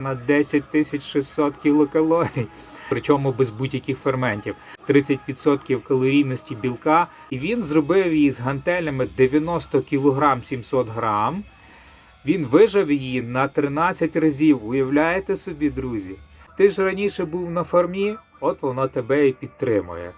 на 10 600 кілокалорій. Причому без будь-яких ферментів. 30% калорійності білка. І він зробив її з гантелями 90 кг 700 грам. Він вижав її на 13 разів. Уявляєте собі, друзі? Ти ж раніше був на фармі, от воно тебе і підтримує.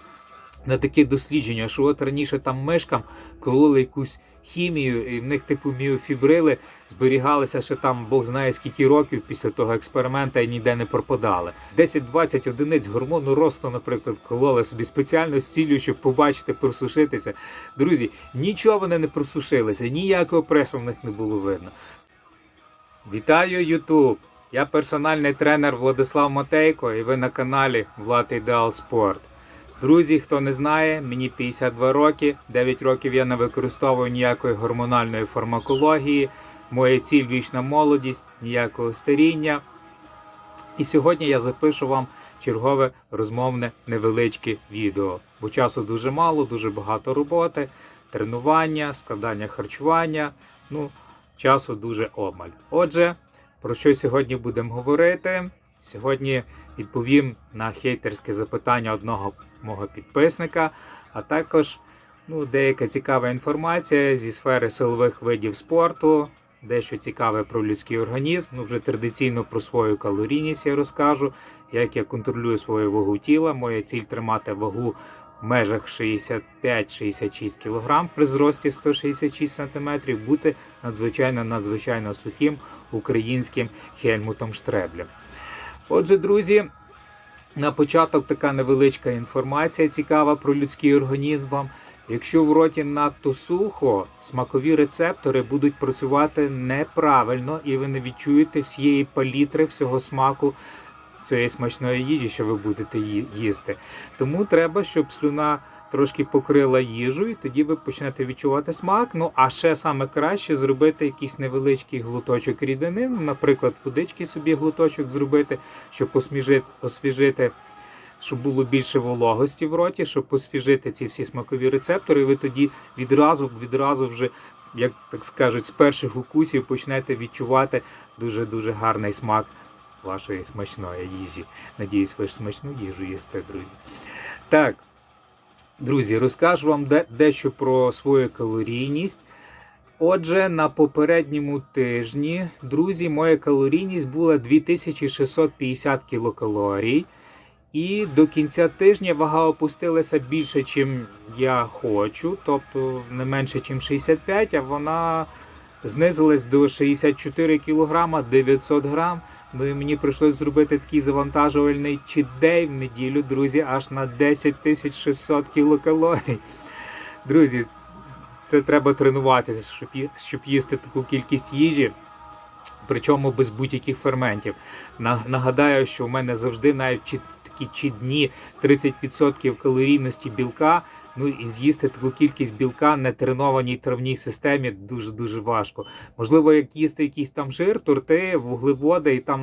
На такі дослідження, що от раніше там мишкам кололи якусь хімію, і в них типу міофібрили зберігалися ще там Бог знає скільки років після того експеримента і ніде не пропадали. 10-20 одиниць гормону росту, наприклад, кололи собі спеціально з ціллю, щоб побачити, просушитися. Друзі, нічого вони не просушилися, ніякого пресу в них не було видно. Вітаю, Ютуб! Я персональний тренер Владислав Матейко, і ви на каналі Влад Ідеал Спорт. Друзі, хто не знає, мені 52 роки, 9 років я не використовую ніякої гормональної фармакології. Моя ціль вічна молодість, ніякого старіння. І сьогодні я запишу вам чергове розмовне невеличке відео. Бо часу дуже мало, дуже багато роботи, тренування, складання харчування. Ну, часу дуже обмаль. Отже, про що сьогодні будемо говорити? Сьогодні відповім на хейтерське запитання одного мого підписника, а також ну, деяка цікава інформація зі сфери силових видів спорту, дещо цікаве про людський організм. Ну, вже традиційно про свою калорійність я розкажу, як я контролюю свою вагу тіла. Моя ціль тримати вагу в межах 65-66 кг при зрості 166 см, бути надзвичайно надзвичайно сухим українським Хельмутом Штреблем. Отже, друзі, на початок така невеличка інформація цікава про людський організм. Якщо в роті надто сухо, смакові рецептори будуть працювати неправильно, і ви не відчуєте всієї палітри, всього смаку цієї смачної їжі, що ви будете їсти. Тому треба, щоб слюна трошки покрила їжу, і тоді ви почнете відчувати смак. Ну а ще саме краще зробити якийсь невеличкий глуточок рідини, ну, наприклад, водички собі глуточок зробити, щоб освіжити, освіжити щоб було більше вологості в роті, щоб освіжити ці всі смакові рецептори, ви тоді відразу, відразу вже, як так скажуть, з перших укусів почнете відчувати дуже дуже гарний смак вашої смачної їжі. Надіюсь, ви ж смачну їжу їсте, друзі. Так, друзі, розкажу вам де- дещо про свою калорійність. Отже, на попередньому тижні, друзі, моя калорійність була 2650 кілокалорій. І до кінця тижня вага опустилася більше, чим я хочу, тобто не менше, ніж 65, а вона знизилась до 64 кг 900 грам. Ну і мені прийшлось зробити такий завантажувальний чит-дей в неділю, друзі, аж на 10 600 кілокалорій. Друзі, це треба тренуватися, щоб, щоб їсти таку кількість їжі. Причому без будь-яких ферментів. Нагадаю, що в мене завжди навіть такі чи дні 30% калорійності білка. Ну і з'їсти таку кількість білка на тренованій травній системі дуже дуже важко. Можливо, як їсти якийсь там жир, торти, вуглеводи і там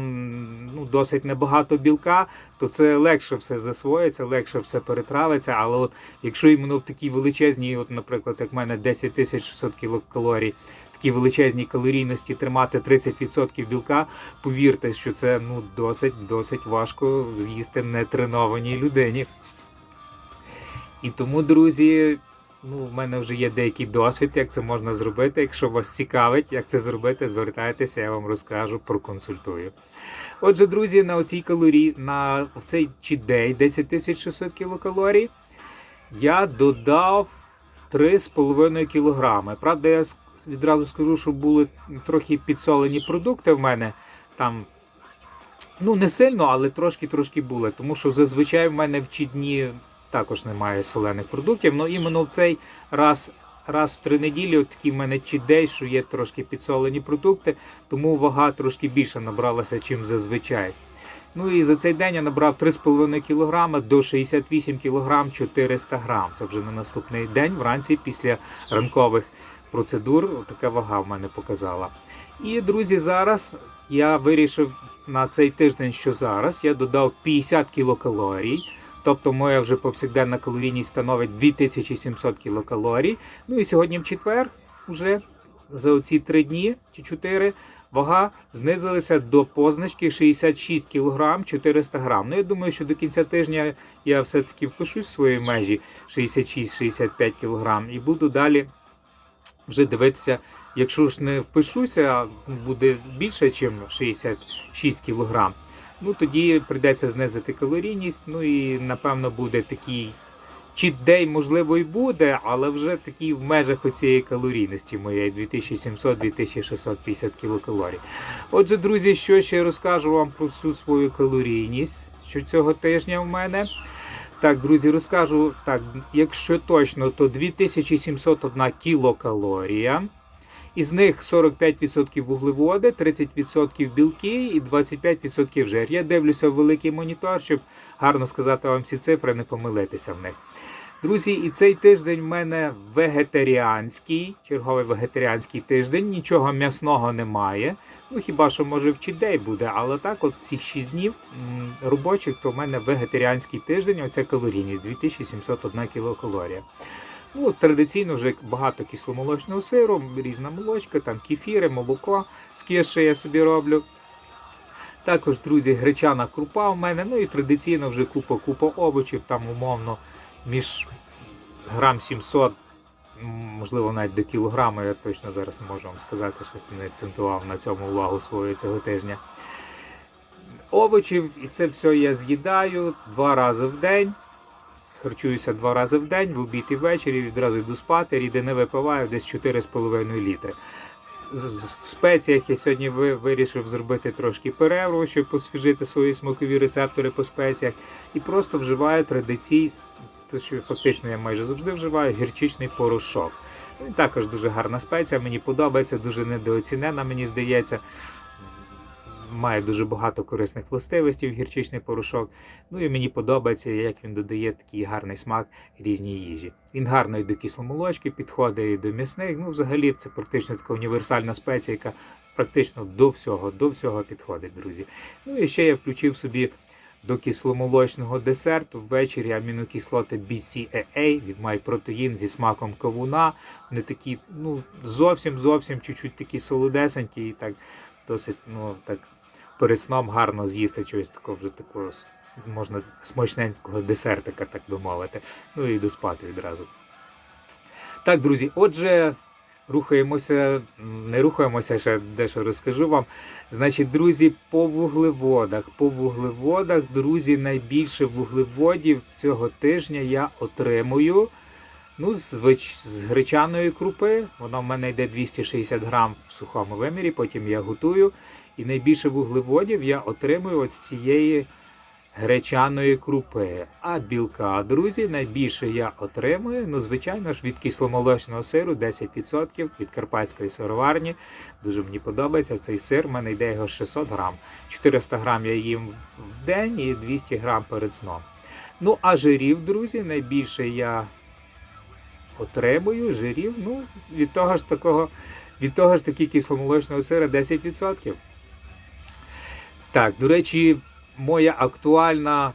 ну досить небагато білка, то це легше все засвоїться, легше все перетравиться. Але от якщо іменно в такій величезній, от, наприклад, як в мене 10 600 кілокалорій, такій величезній калорійності тримати 30% білка, повірте, що це ну досить досить важко з'їсти нетренованій людині. І тому, друзі, ну, в мене вже є деякий досвід, як це можна зробити. Якщо вас цікавить, як це зробити, звертайтеся, я вам розкажу, проконсультую. Отже, друзі, на оцій калорії, на в цей чідей 10600 кілокалорій, я додав 3,5 кілограми. Правда, я відразу скажу, що були трохи підсолені продукти в мене там. Ну, не сильно, але трошки-трошки були. Тому що зазвичай в мене в ці дні також немає солених продуктів. Ну іменно в цей раз, раз в три неділі, от такий в мене чідей, що є трошки підсолені продукти, тому вага трошки більше набралася, чим зазвичай. Ну і за цей день я набрав 3,5 кг до 68 кг 400 г. Це вже на наступний день, вранці після ранкових процедур. Така вага в мене показала. І друзі, зараз я вирішив на цей тиждень, що зараз я додав 50 кілокалорій. Тобто моя вже повсякденна калорійність становить 2700 кілокалорій. Ну і сьогодні в четвер, вже за оці три дні чи чотири, Вага знизилася до позначки 66 кг 400 г. Ну, я думаю, що до кінця тижня я все-таки впишусь в свої межі 66-65 кг і буду далі вже дивитися, якщо ж не впишуся, буде більше, ніж 66 кг, ну тоді прийдеться знизити калорійність. Ну і напевно буде такий чіт-дей, можливо, і буде, але вже такий в межах оцієї калорійності моєї 2700-2650 кілокалорій. Отже, друзі, що ще розкажу вам про всю свою калорійність, що цього тижня в мене. Так, друзі, розкажу так, якщо точно, то 2701 кілокалорія. Із них 45% вуглеводи, 30% білки і 25% жир. Я дивлюся в великий монітор, щоб гарно сказати вам всі цифри, не помилитися в них. Друзі, і цей тиждень в мене вегетаріанський, черговий вегетаріанський тиждень, нічого м'ясного немає. Ну хіба що може в чідей буде, але так, от ці 6 днів робочих, то в мене вегетаріанський тиждень, оця калорійність 2701 кілокалорія. Ну, традиційно вже багато кисломолочного сиру, різна молочка, там кефіри, молоко з кеші я собі роблю. Також, друзі, гречана крупа у мене. Ну і традиційно вже купа-купа овочів, там умовно між грам 700, можливо, навіть до кілограма, я точно зараз не можу вам сказати, щось не акцентував на цьому увагу свою цього тижня. Овочів, і це все я з'їдаю два рази в день. Харчуюся два рази в день, в обід і ввечері, відразу йду спати, рідини випиваю десь 4,5 літри. В спеціях я сьогодні вирішив зробити трошки перерву, щоб посвіжити свої смакові рецептори по спеціях. І просто вживаю традицій, то що фактично я майже завжди вживаю гірчичний порошок. Також дуже гарна спеція, мені подобається, дуже недооцінена, мені здається. Має дуже багато корисних властивостей гірчичний порошок. Ну і мені подобається, як він додає такий гарний смак різній їжі. Він гарно і до кисломолочки підходить, і до м'ясних. Ну, взагалі, це практично така універсальна спеція, яка практично до всього, до всього підходить, друзі. Ну і ще я включив собі до кисломолочного десерту ввечері амінокислоти BCAA від MyProtein зі смаком кавуна. Вони такі, ну, зовсім зовсім чуть-чуть такі солодесенькі і так досить, ну так перед сном гарно з'їсти чогось такого вже такого можна смачненького десертика, так би мовити. Ну і до спати відразу. Так, друзі, отже, рухаємося, не рухаємося, ще дещо розкажу вам. Значить, друзі, по вуглеводах. По вуглеводах, друзі, найбільше вуглеводів цього тижня я отримую. Ну, звич... з гречаної крупи. Вона в мене йде 260 грам в сухому вимірі, потім я готую. І найбільше вуглеводів я отримую от з цієї гречаної крупи. А білка, друзі, найбільше я отримую, ну, звичайно ж, від кисломолочного сиру 10% від карпатської сироварні. Дуже мені подобається цей сир. в мене йде його 600 грам. 400 грам я їм в день і 200 грам перед сном. Ну, а жирів, друзі, найбільше я отримую жирів, ну, від того ж такого, від того ж таки кисломолочного сира 10%. Так, до речі, моя актуальна,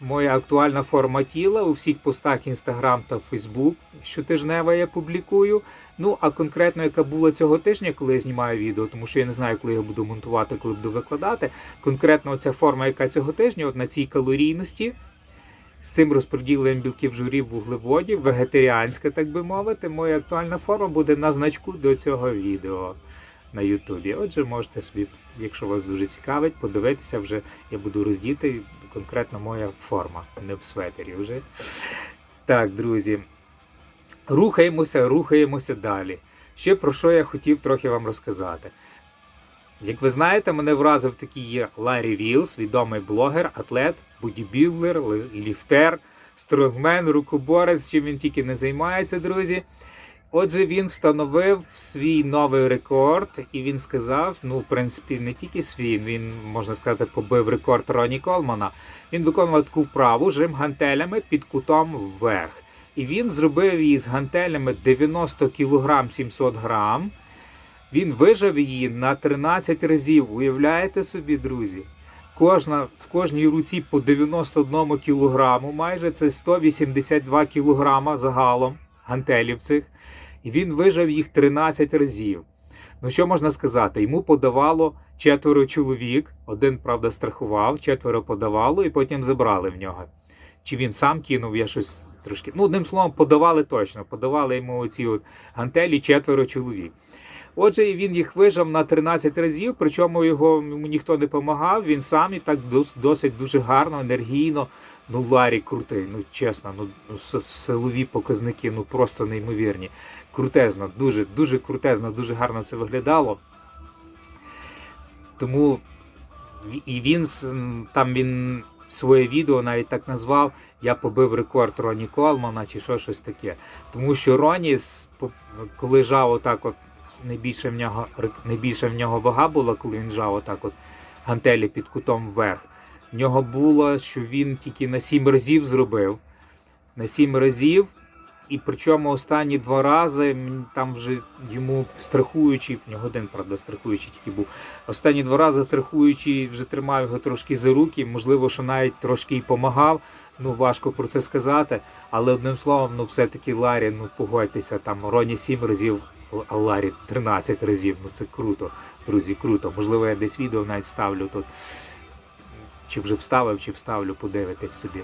моя актуальна форма тіла у всіх постах Instagram та Facebook щотижнева я публікую. Ну, а конкретно, яка була цього тижня, коли я знімаю відео, тому що я не знаю, коли я буду монтувати, коли буду викладати. Конкретно ця форма, яка цього тижня, от на цій калорійності, з цим розподіленням білків, жирів, вуглеводів, вегетаріанська, так би мовити, моя актуальна форма буде на значку до цього відео на Ютубі. Отже, можете собі, якщо вас дуже цікавить, подивитися вже. Я буду роздіти конкретно моя форма, не в светері вже. Так, друзі. Рухаємося, рухаємося далі. Ще про що я хотів трохи вам розказати. Як ви знаєте, мене вразив такий є Ларі Вілс, відомий блогер, атлет, бодібілдер, ліфтер, стронгмен, рукоборець, чим він тільки не займається, друзі. Отже, він встановив свій новий рекорд, і він сказав: ну, в принципі, не тільки свій, він, можна сказати, побив рекорд Роні Колмана. Він виконував таку вправу жим гантелями під кутом вверх. І він зробив її з гантелями 90 кг 700 грам. Він вижав її на 13 разів. Уявляєте собі, друзі? Кожна, в кожній руці по 91 кілограму, майже це 182 кілограма загалом гантелів цих. І він вижав їх 13 разів. Ну що можна сказати? Йому подавало четверо чоловік, один, правда, страхував, четверо подавало, і потім забрали в нього. Чи він сам кинув, я щось трошки. Ну, одним словом, подавали точно. Подавали йому оці от гантелі четверо чоловік. Отже, він їх вижав на 13 разів, причому його йому ніхто не допомагав. Він сам і так досить дуже гарно, енергійно. Ну, Ларі крутий, ну чесно, ну силові показники, ну просто неймовірні. Крутезно, дуже, дуже крутезно, дуже гарно це виглядало. Тому і він там він своє відео навіть так назвав. Я побив рекорд Роні Колмана чи що щось таке. Тому що Роні, коли жав отак, от найбільше в нього найбільша в нього вага була, коли він жав отак, от гантелі під кутом вверх. В нього було, що він тільки на 7 разів зробив. На 7 разів. І причому останні два рази там вже йому страхуючий, в нього один, правда, страхуючий тільки був. Останні два рази страхуючий вже тримав його трошки за руки, можливо, що навіть трошки й помагав. Ну, важко про це сказати. Але одним словом, ну все-таки Ларі, ну погодьтеся, там Роні 7 разів, а Ларі 13 разів. Ну це круто, друзі, круто. Можливо, я десь відео навіть ставлю тут. Чи вже вставив, чи вставлю, подивитись собі.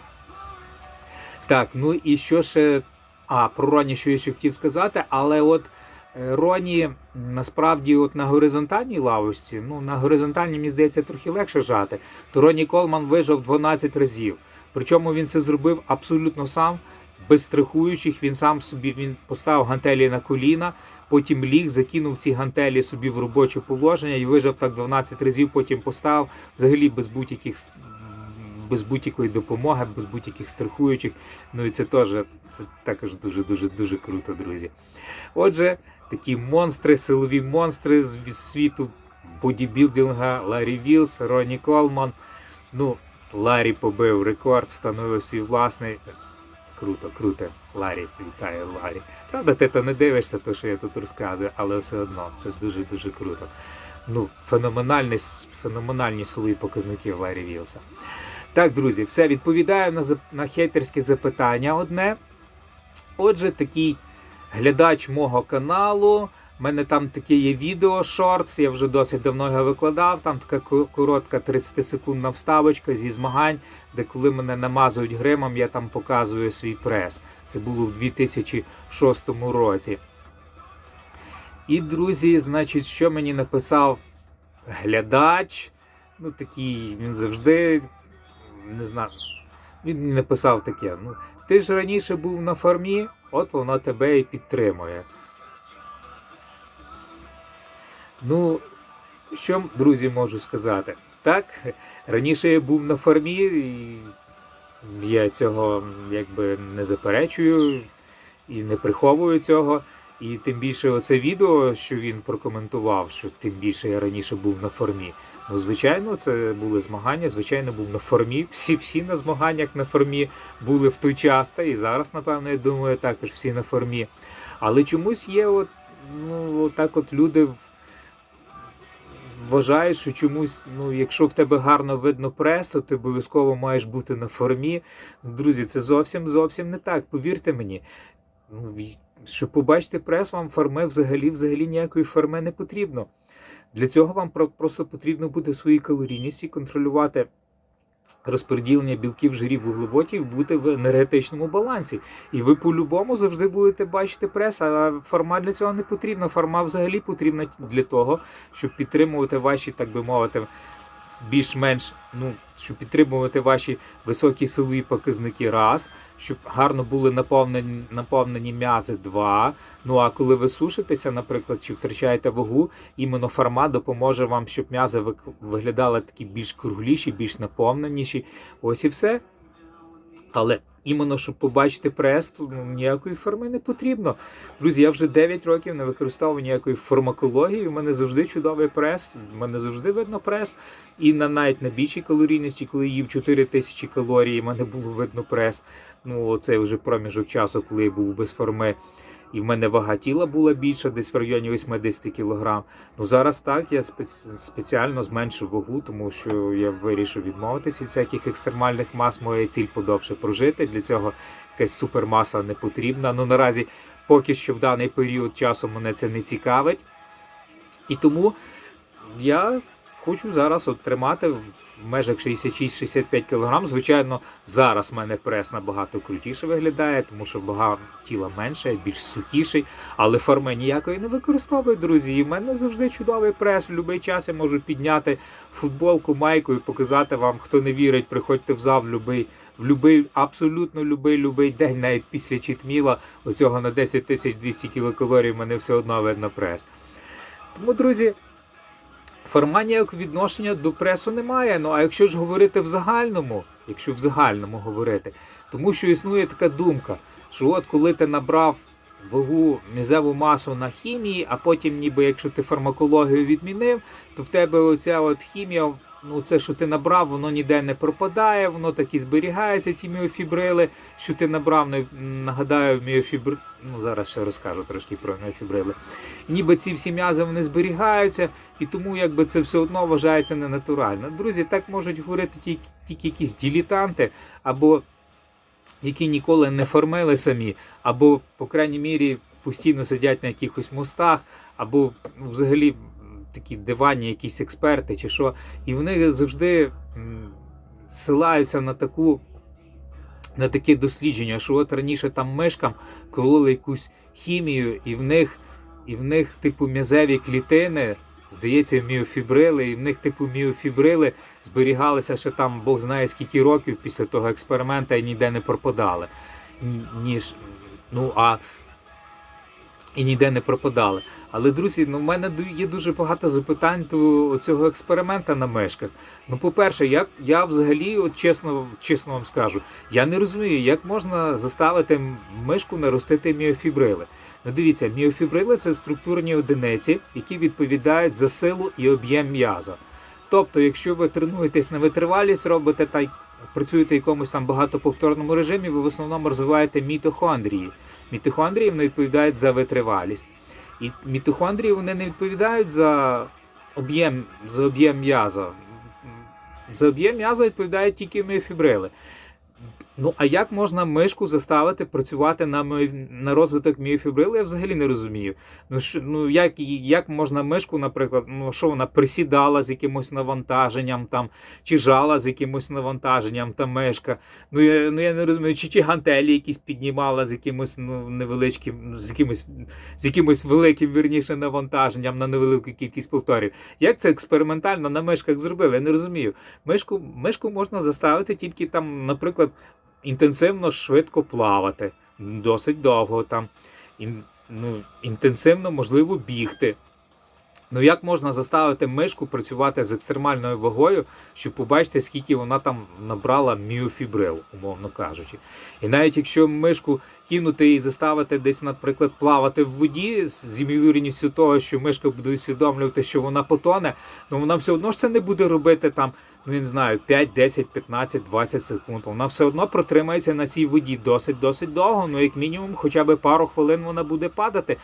Так, ну і що ще. А, про Роні, що я ще хотів сказати, але от е, Роні насправді от на горизонтальній лавочці, ну на горизонтальній, мені здається, трохи легше жати, то Роні Колман вижив 12 разів. Причому він це зробив абсолютно сам, без страхуючих. Він сам собі він поставив гантелі на коліна, потім ліг, закинув ці гантелі собі в робоче положення і вижив так 12 разів, потім поставив взагалі без будь-яких. Без будь-якої допомоги, без будь-яких страхуючих. Ну і це теж це також дуже дуже круто, друзі. Отже, такі монстри, силові монстри з світу бодібілдинга Ларі Вілс, Ронні Колман. Ну, Ларі побив рекорд, встановив свій власний. Круто, круто. Ларі, вітаю, Ларі. Правда, ти то не дивишся, то, що я тут розказую, але все одно це дуже-дуже круто. Ну, феноменальні, феноменальні силові показники Ларі Вілса. Так, друзі, все відповідаю на, на хейтерське запитання одне. Отже, такий глядач мого каналу. У мене там таке є відео шортс, я вже досить давно його викладав. Там така коротка 30-секундна вставочка зі змагань, де коли мене намазують гримом, я там показую свій прес. Це було в 2006 році. І, друзі, значить, що мені написав глядач. Ну, такий він завжди не знаю. Він мені написав таке: ну, ти ж раніше був на фармі, от воно тебе і підтримує. Ну, що, друзі, можу сказати? Так, раніше я був на фармі, і я цього якби не заперечую і не приховую цього. І тим більше оце відео, що він прокоментував, що тим більше я раніше був на формі. Ну, звичайно, це були змагання. Звичайно, був на формі. Всі всі на змаганнях на формі були в той час, та і зараз, напевно, я думаю, також всі на формі. Але чомусь є, от, ну, так от люди в- вважають, що чомусь, ну, якщо в тебе гарно видно прес, то ти обов'язково маєш бути на формі. Друзі, це зовсім зовсім не так. Повірте мені. Ну, щоб побачити прес, вам форми взагалі взагалі ніякої форми не потрібно. Для цього вам просто потрібно буде свої калорійності контролювати розподілення білків, жирів, вуглеводів, бути в енергетичному балансі. І ви по-любому завжди будете бачити прес, а форма для цього не потрібна. Форма взагалі потрібна для того, щоб підтримувати ваші, так би мовити, більш-менш, ну, щоб підтримувати ваші високі силові показники раз, щоб гарно були наповнені, наповнені м'язи два. Ну а коли ви сушитеся, наприклад, чи втрачаєте вагу, іменно формат допоможе вам, щоб м'язи виглядали такі більш кругліші, більш наповненіші. Ось і все. Але іменно щоб побачити прес, то ну, ніякої форми не потрібно. Друзі, я вже 9 років не використовував ніякої фармакології. У мене завжди чудовий прес, у мене завжди видно прес. І на навіть на більшій калорійності, коли їв 4 тисячі калорій, в мене було видно прес. Ну, це вже проміжок часу, коли я був без форми. І в мене вага тіла була більша, десь в районі 80 кг. Ну зараз так, я спец- спеціально зменшив вагу, тому що я вирішив відмовитися від всяких екстремальних мас. Моя ціль подовше прожити. Для цього якась супермаса не потрібна. Ну наразі поки що в даний період часу мене це не цікавить. І тому я хочу зараз от тримати в межах 66-65 кг. Звичайно, зараз в мене прес набагато крутіше виглядає, тому що вага тіла менше, більш сухіший, але форми ніякої не використовую, друзі. І в мене завжди чудовий прес. В будь-який час я можу підняти футболку, майку і показати вам, хто не вірить, приходьте в зал в будь-який в любий, абсолютно любий, любий день, навіть після читміла, оцього на 10 200 кілокалорій мене все одно видно прес. Тому, друзі, форма ніякого відношення до пресу немає. Ну а якщо ж говорити в загальному, якщо в загальному говорити, тому що існує така думка, що от коли ти набрав вагу мізеву масу на хімії, а потім, ніби якщо ти фармакологію відмінив, то в тебе оця от хімія, ну це, що ти набрав, воно ніде не пропадає, воно так і зберігається, ті міофібрили, що ти набрав, нагадаю, міофібр... ну зараз ще розкажу трошки про міофібрили. Ніби ці всі м'язи вони зберігаються, і тому якби це все одно вважається ненатурально. Друзі, так можуть говорити тільки, тільки якісь дилетанти, або які ніколи не формили самі, або, по крайній мірі, постійно сидять на якихось мостах, або ну, взагалі такі диванні якісь експерти, чи що. І вони завжди м, ссилаються на таку. На таке дослідження, що от раніше там мишкам кололи якусь хімію, і в них, і в них, типу, м'язеві клітини, здається, міофібрили, і в них, типу, міофібрили зберігалися ще там Бог знає скільки років після того експеримента і ніде не пропадали. Ні- Ніж, ну, а і ніде не пропадали. Але, друзі, ну, в мене є дуже багато запитань до цього експеримента на мишках. Ну, по-перше, як я взагалі, от чесно, чесно вам скажу, я не розумію, як можна заставити мишку наростити міофібрили. Ну, дивіться, міофібрили це структурні одиниці, які відповідають за силу і об'єм м'яза. Тобто, якщо ви тренуєтесь на витривалість, робите та працюєте в якомусь там багатоповторному режимі, ви в основному розвиваєте мітохондрії. Мітохондрії вони відповідають за витривалість. І мітохондрії вони не відповідають за об'єм за об'єм м'яза. За об'єм м'яза відповідають тільки міофібрили. Ну, а як можна мишку заставити працювати на, на розвиток міофібрили, я взагалі не розумію. Ну, що, ну як, як можна мишку, наприклад, ну що вона присідала з якимось навантаженням там, чи жала з якимось навантаженням та мишка. Ну я, ну, я не розумію, чи, чи гантелі якісь піднімала з якимось ну, невеличким, з якимось, з якимось великим вірніше навантаженням на невелику кількість повторів. Як це експериментально на мишках зробили? Я не розумію. Мишку, мишку можна заставити тільки там, наприклад, інтенсивно швидко плавати, досить довго там, ін, ну, інтенсивно можливо бігти. Ну як можна заставити мишку працювати з екстремальною вагою, щоб побачити, скільки вона там набрала міофібрил, умовно кажучи. І навіть якщо мишку кинути і заставити десь, наприклад, плавати в воді з ймовірністю того, що мишка буде усвідомлювати, що вона потоне, ну вона все одно ж це не буде робити там, ну я не знаю, 5, 10, 15, 20 секунд. Вона все одно протримається на цій воді досить досить довго. Ну як мінімум, хоча б пару хвилин вона буде падати,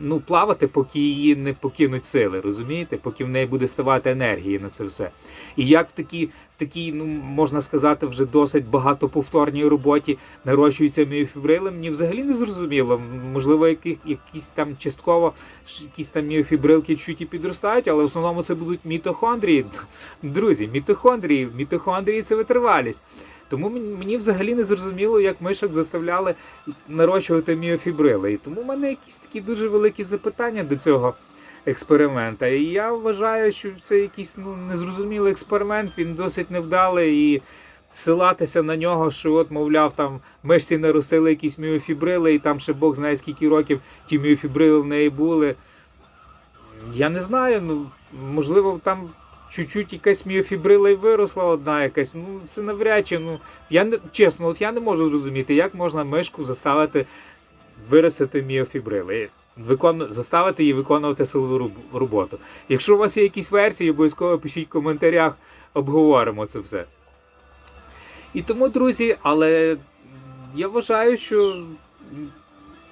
ну плавати, поки її не покинуть сили, розумієте? Поки в неї буде ставати енергії на це все. І як в такій, в такій, ну можна сказати, вже досить багатоповторній роботі нарощуються міофібрили, мені взагалі не зрозуміло. Можливо, яких, якісь там частково якісь там міофібрилки чуть і підростають, але в основному це будуть мітохондрії. Друзі, мітохондрії, мітохондрії це витривалість. Тому мені взагалі не зрозуміло, як мишок заставляли нарощувати міофібрили. І тому в мене якісь такі дуже великі запитання до цього експеримента. І я вважаю, що це якийсь ну, незрозумілий експеримент, він досить невдалий і ссилатися на нього, що от, мовляв, там мишці наростили якісь міофібрили, і там ще Бог знає скільки років ті міофібрили в неї були. Я не знаю, ну можливо, там чуть-чуть якась міофібрила і виросла одна якась. Ну, це навряд чи. Ну, я не чесно, от я не можу зрозуміти, як можна мишку заставити виростити міофібрили. Викону... Заставити її виконувати силову роботу. Якщо у вас є якісь версії, обов'язково пишіть в коментарях, обговоримо це все. І тому, друзі, але я вважаю, що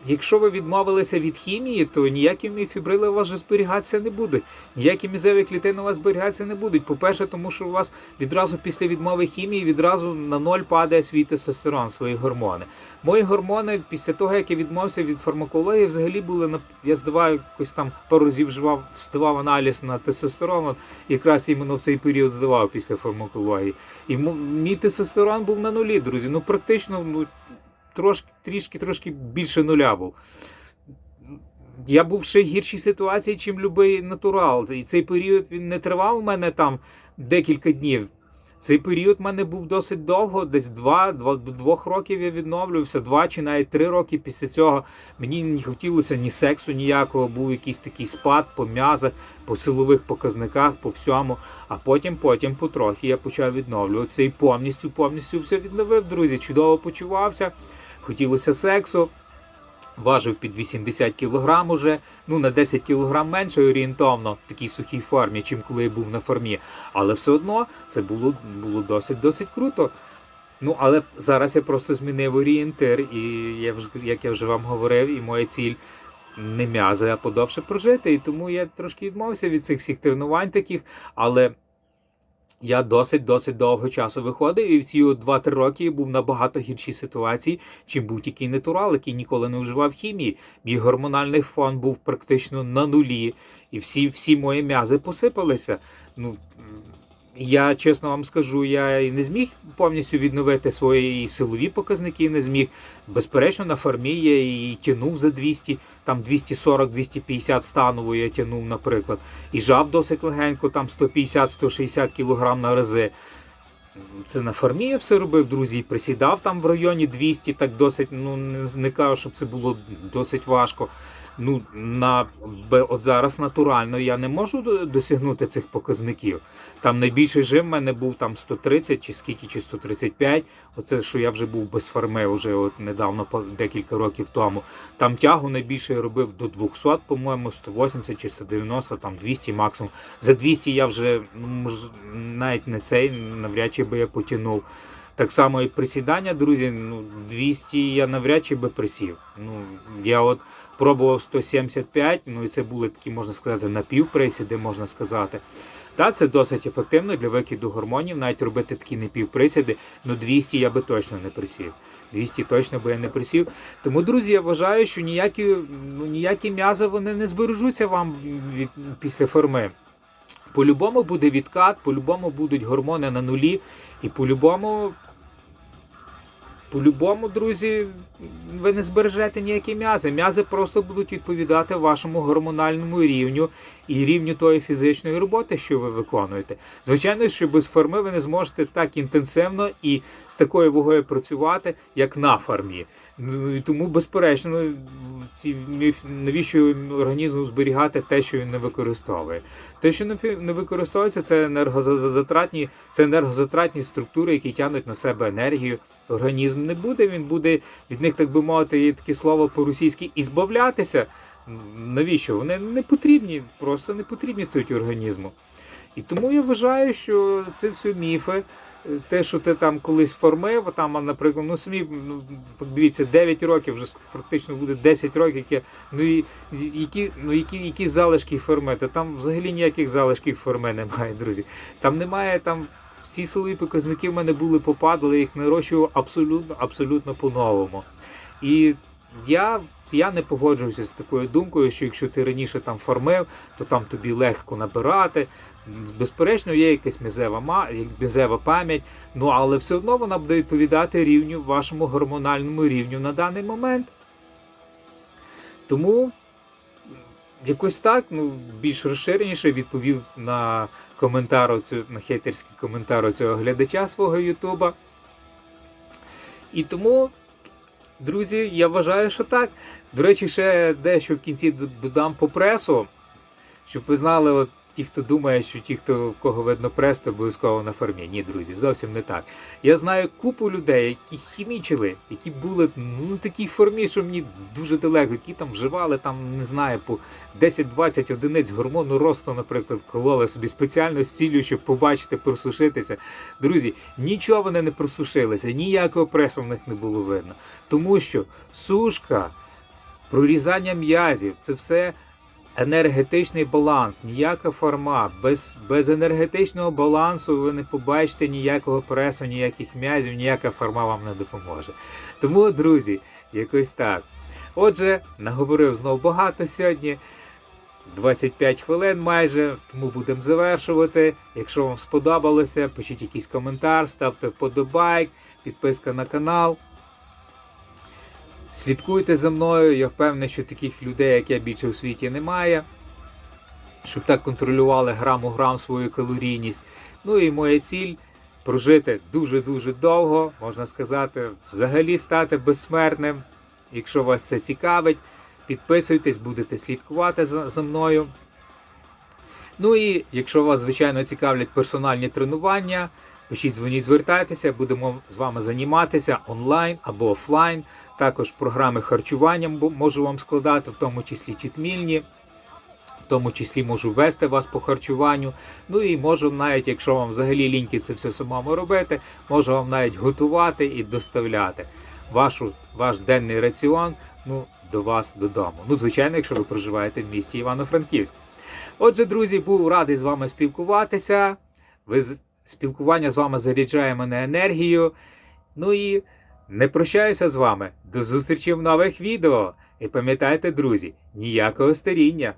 якщо ви відмовилися від хімії, то ніякі міфібрили у вас вже зберігатися не будуть. Ніякі мізеві клітини у вас зберігатися не будуть. По-перше, тому що у вас відразу після відмови хімії відразу на ноль падає свій тестостерон, свої гормони. Мої гормони після того, як я відмовився від фармакології, взагалі були на я здавав якось там пару разів вживав, здавав аналіз на тестостерон. От якраз іменно в цей період здавав після фармакології. І мій тестостерон був на нулі, друзі. Ну практично ну, трошки, трішки, трошки більше нуля був. Я був в ще гіршій ситуації, чим будь-який натурал. І цей період він не тривав у мене там декілька днів. Цей період в мене був досить довго, десь два, два до двох років я відновлювався, два чи навіть три роки після цього мені не хотілося ні сексу ніякого, був якийсь такий спад по м'язах, по силових показниках, по всьому. А потім, потім, потрохи я почав відновлюватися і повністю, повністю все відновив, друзі. Чудово почувався, хотілося сексу. Важив під 80 кг уже, ну на 10 кг менше орієнтовно в такій сухій формі, чим коли я був на формі. Але все одно це було було досить досить круто. Ну але зараз я просто змінив орієнтир, і я вже як я вже вам говорив, і моя ціль не м'язи, а подовше прожити. І тому я трошки відмовився від цих всіх тренувань таких, але. Я досить досить довго часу виходив, і в ці от 2-3 роки був набагато гіршій ситуації, чим тільки натурал, який ніколи не вживав хімії. Мій гормональний фон був практично на нулі, і всі, всі мої м'язи посипалися. Ну я чесно вам скажу, я і не зміг повністю відновити свої силові показники, не зміг. Безперечно, на фармі я і тянув за 200, там 240-250 станово я тянув, наприклад. І жав досить легенько, там 150-160 кг на рази. Це на фармі я все робив, друзі, присідав там в районі 200, так досить, ну не кажу, щоб це було досить важко. Ну, на, от зараз натурально я не можу досягнути цих показників. Там найбільший жим в мене був там 130 чи скільки, чи 135. Оце, що я вже був без фарми, вже от недавно, декілька років тому. Там тягу найбільше робив до 200, по-моєму, 180 чи 190, там 200 максимум. За 200 я вже, ну, навіть не цей, навряд чи би я потягнув. Так само і присідання, друзі, ну, 200 я навряд чи би присів. Ну, я от пробував 175, ну і це були такі, можна сказати, напівприсіди, можна сказати. Та, це досить ефективно для викиду гормонів, навіть робити такі напівприсіди, ну 200 я би точно не присів. 200 точно би я не присів. Тому, друзі, я вважаю, що ніякі, ну, ніякі м'язи вони не збережуться вам від, після форми. По-любому буде відкат, по-любому будуть гормони на нулі, і по-любому, по-любому, друзі, ви не збережете ніякі м'язи. М'язи просто будуть відповідати вашому гормональному рівню і рівню тої фізичної роботи, що ви виконуєте. Звичайно, що без форми ви не зможете так інтенсивно і з такою вагою працювати, як на фармі. Ну, і Тому, безперечно, ці навіщо організму зберігати те, що він не використовує. Те, що не використовується, це енергозатратні, це енергозатратні структури, які тягнуть на себе енергію. Організм не буде, він буде від них, так би мовити, є таке слово по-російськи, і збавлятися. Навіщо? Вони не потрібні, просто не потрібні стають організму. І тому я вважаю, що це все міфи. Те, що ти там колись формив, там, наприклад, ну самі ну, дивіться, 9 років, вже практично буде 10 років, які, ну і які, ну, які, які залишки форми, та там взагалі ніяких залишків форми немає, друзі. Там немає там. Всі силові показники в мене були попадали, їх нарощував абсолютно, абсолютно по-новому. І я, я не погоджуюся з такою думкою, що якщо ти раніше там формив, то там тобі легко набирати. Безперечно, є якась мізева, мізева пам'ять, ну але все одно вона буде відповідати рівню вашому гормональному рівню на даний момент. Тому якось так, ну, більш розширеніше відповів на коментар, оцю, на хейтерський коментар цього глядача свого Ютуба. І тому, друзі, я вважаю, що так. До речі, ще дещо в кінці додам по пресу, щоб ви знали, от ті, хто думає, що ті, хто в кого видно прес, обов'язково на формі. Ні, друзі, зовсім не так. Я знаю купу людей, які хімічили, які були ну, такій формі, що мені дуже далеко, які там вживали, там, не знаю, по 10-20 одиниць гормону росту, наприклад, кололи собі спеціально з ціллю, щоб побачити, просушитися. Друзі, нічого вони не просушилися, ніякого пресу в них не було видно. Тому що сушка прорізання м'язів це все енергетичний баланс, ніяка форма. Без, без енергетичного балансу ви не побачите ніякого пресу, ніяких м'язів, ніяка форма вам не допоможе. Тому, друзі, якось так. Отже, наговорив знов багато сьогодні. 25 хвилин майже, тому будемо завершувати. Якщо вам сподобалося, пишіть якийсь коментар, ставте вподобайк, підписка на канал. Слідкуйте за мною, я впевнений, що таких людей, як я більше у світі, немає. Щоб так контролювали грам у грам свою калорійність. Ну і моя ціль прожити дуже-дуже довго, можна сказати, взагалі стати безсмертним. Якщо вас це цікавить, підписуйтесь, будете слідкувати за, за мною. Ну і якщо вас, звичайно, цікавлять персональні тренування, пишіть, дзвоніть, звертайтеся, будемо з вами займатися онлайн або офлайн. Також програми харчування можу вам складати, в тому числі читмільні, в тому числі можу вести вас по харчуванню. Ну і можу навіть, якщо вам взагалі ліньки це все самому робити, можу вам навіть готувати і доставляти вашу, ваш денний раціон ну, до вас додому. Ну, звичайно, якщо ви проживаєте в місті Івано-Франківськ. Отже, друзі, був радий з вами спілкуватися. Ви спілкування з вами заряджає мене енергією. Ну і не прощаюся з вами. До зустрічі в нових відео. І пам'ятайте, друзі, ніякого старіння.